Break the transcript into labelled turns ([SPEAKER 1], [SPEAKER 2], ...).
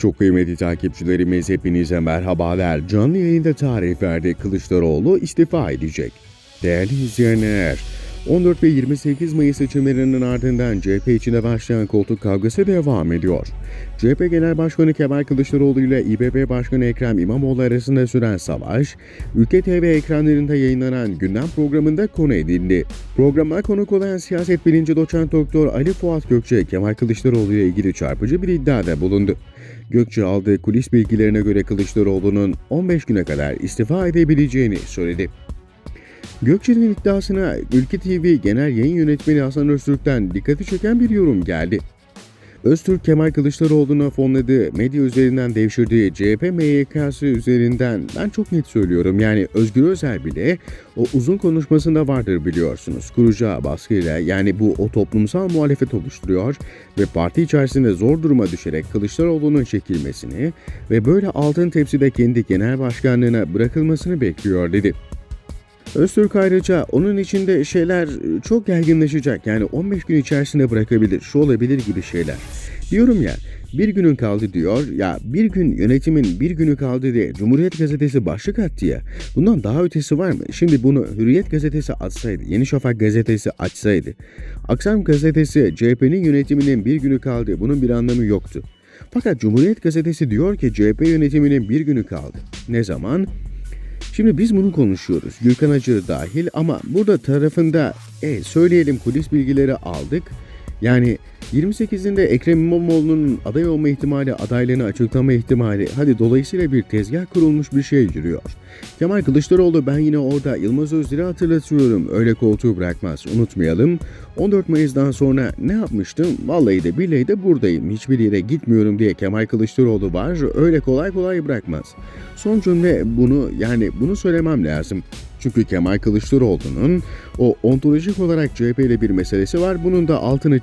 [SPEAKER 1] Çok kıymetli takipçilerimiz hepinize merhabalar. Canlı yayında tarih verdi Kılıçdaroğlu istifa edecek. Değerli izleyenler, 14 ve 28 Mayıs seçimlerinin ardından CHP içinde başlayan koltuk kavgası devam ediyor. CHP Genel Başkanı Kemal Kılıçdaroğlu ile İBB Başkanı Ekrem İmamoğlu arasında süren savaş, Ülke TV ekranlarında yayınlanan gündem programında konu edildi. Programa konuk olan siyaset bilinci doçent doktor Ali Fuat Gökçe, Kemal Kılıçdaroğlu ile ilgili çarpıcı bir iddiada bulundu. Gökçe aldığı kulis bilgilerine göre Kılıçdaroğlu'nun 15 güne kadar istifa edebileceğini söyledi. Gökçe'nin iddiasına Ülke TV Genel Yayın Yönetmeni Hasan Öztürk'ten dikkati çeken bir yorum geldi. Öztürk Kemal Kılıçdaroğlu'na fonladığı medya üzerinden devşirdiği CHP MYK'sı üzerinden ben çok net söylüyorum yani Özgür Özel bile o uzun konuşmasında vardır biliyorsunuz. Kuracağı baskıyla yani bu o toplumsal muhalefet oluşturuyor ve parti içerisinde zor duruma düşerek Kılıçdaroğlu'nun çekilmesini ve böyle altın tepside kendi genel başkanlığına bırakılmasını bekliyor dedi. Öztürk ayrıca onun içinde şeyler çok gerginleşecek. Yani 15 gün içerisinde bırakabilir, şu olabilir gibi şeyler. Diyorum ya bir günün kaldı diyor. Ya bir gün yönetimin bir günü kaldı diye Cumhuriyet Gazetesi başlık attı ya. Bundan daha ötesi var mı? Şimdi bunu Hürriyet Gazetesi açsaydı, Yeni Şafak Gazetesi açsaydı. Akşam Gazetesi CHP'nin yönetiminin bir günü kaldı. Bunun bir anlamı yoktu. Fakat Cumhuriyet Gazetesi diyor ki CHP yönetiminin bir günü kaldı. Ne zaman? Şimdi biz bunu konuşuyoruz. Gürkan Acır dahil ama burada tarafında e, söyleyelim kulis bilgileri aldık. Yani 28'inde Ekrem İmamoğlu'nun aday olma ihtimali, adaylığını açıklama ihtimali, hadi dolayısıyla bir tezgah kurulmuş bir şey yürüyor. Kemal Kılıçdaroğlu ben yine orada Yılmaz Özdil'i hatırlatıyorum. Öyle koltuğu bırakmaz. Unutmayalım. 14 Mayıs'dan sonra ne yapmıştım? Vallahi de billahi de buradayım. Hiçbir yere gitmiyorum diye Kemal Kılıçdaroğlu var. Öyle kolay kolay bırakmaz. Son cümle bunu yani bunu söylemem lazım. Çünkü Kemal Kılıçdaroğlu'nun o ontolojik olarak CHP ile bir meselesi var. Bunun da altını